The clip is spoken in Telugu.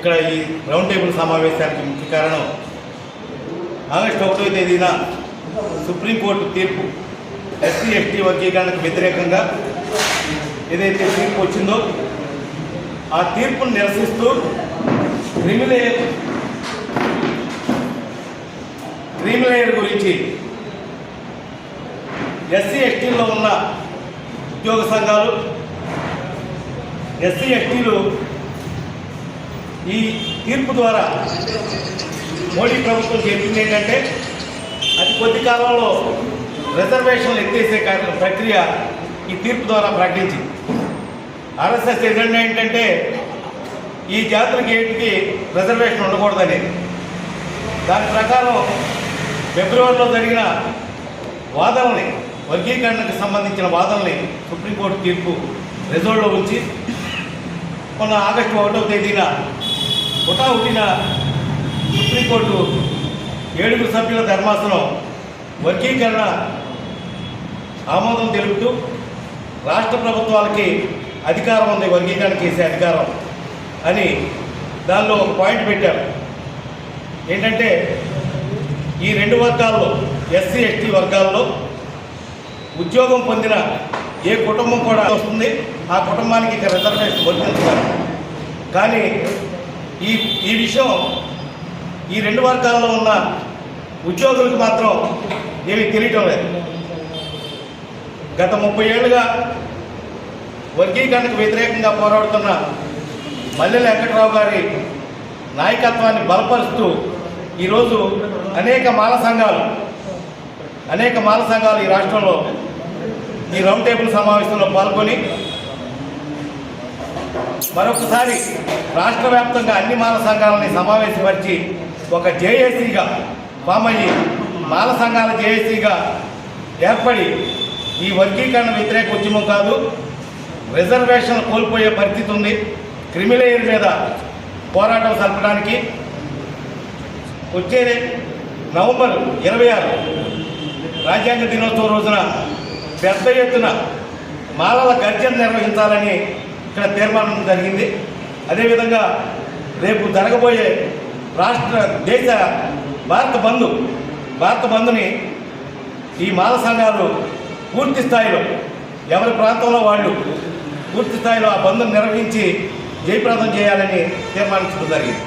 ఇక్కడ ఈ రౌండ్ టేబుల్ సమావేశానికి ముఖ్య కారణం ఆగస్టు ఒకటో తేదీన సుప్రీంకోర్టు తీర్పు. ఎస్సీ ఎస్టీ వర్గీకరణకు వ్యతిరేకంగా ఏదైతే తీర్పు వచ్చిందో ఆ తీర్పును నిరసిస్తూ క్రిమిలేయర్ క్రిమిలేయర్ గురించి ఎస్సీ ఎస్టీలో ఉన్న ఉద్యోగ సంఘాలు ఎస్సీ ఎస్టీలు ఈ తీర్పు ద్వారా మోడీ ప్రభుత్వం చెప్పింది ఏంటంటే అతి కొద్ది కాలంలో రిజర్వేషన్లు ఎత్తేసే ప్రక్రియ ఈ తీర్పు ద్వారా ప్రకటించింది. ఆర్ఎస్ఎస్ ఎజెండా ఏంటంటే ఈ జాతులకి ఏంటికి రిజర్వేషన్ ఉండకూడదనేది దాని ప్రకారం ఫిబ్రవరిలో జరిగిన వాదనల్ని వర్గీకరణకు సంబంధించిన వాదనల్ని సుప్రీంకోర్టు తీర్పు రిజర్వ్లో ఉంచి మొన్న ఆగస్టు ఒకటో తేదీన హుటాహుటిన సుప్రీంకోర్టు ఏడుగురు సభ్యుల ధర్మాసనం వర్గీకరణ ఆమోదం తెలుపుతూ రాష్ట్ర ప్రభుత్వాలకి అధికారం ఉంది వర్గీకరణ చేసే అధికారం అని దానిలో ఒక పాయింట్ పెట్టారు ఏంటంటే ఈ రెండు వర్గాల్లో ఎస్సీ ఎస్టీ వర్గాల్లో ఉద్యోగం పొందిన ఏ కుటుంబం కూడా వస్తుంది ఆ కుటుంబానికి ఇక రిజర్వేషన్ వర్తించాలి కానీ ఈ ఈ విషయం ఈ రెండు వర్గాల్లో ఉన్న ఉద్యోగులకు మాత్రం ఏమీ తెలియటం లేదు. గత ముప్పై ఏళ్ళుగా వర్గీకరణకు వ్యతిరేకంగా పోరాడుతున్న మల్లెల వెంకట్రావు గారి నాయకత్వాన్ని బలపరుస్తూ ఈరోజు అనేక మాల సంఘాలు అనేక మాల సంఘాలు ఈ రాష్ట్రంలో ఈ రౌండ్ టేబుల్ సమావేశంలో పాల్గొని మరొకసారి రాష్ట్ర వ్యాప్తంగా అన్ని మాల సంఘాలని సమావేశపరిచి ఒక జేఏసీగా ఫామ్ అయ్యి మాల సంఘాల జేఏసీగా ఏర్పడి ఈ వర్గీకరణ వ్యతిరేక ఉద్యమం కాదు రిజర్వేషన్ కోల్పోయే పరిస్థితి ఉంది. క్రిమిలేయర్ మీద పోరాటం జరపడానికి వచ్చే నవంబర్ ఇరవై ఆరు. రాజ్యాంగ దినోత్సవం రోజున పెద్ద ఎత్తున మాలల గర్జన నిర్వహించాలని ఇక్కడ తీర్మానం జరిగింది. అదేవిధంగా రేపు జరగబోయే రాష్ట్ర దేశ భారత బంధు భారత బంధుని ఈ మాల సంఘాలు పూర్తి స్థాయిలో ఎవరి ప్రాంతంలో వాళ్ళు పూర్తి స్థాయిలో ఆ బంధుని నిర్వహించి జయప్రదం చేయాలని తీర్మానించడం జరిగింది.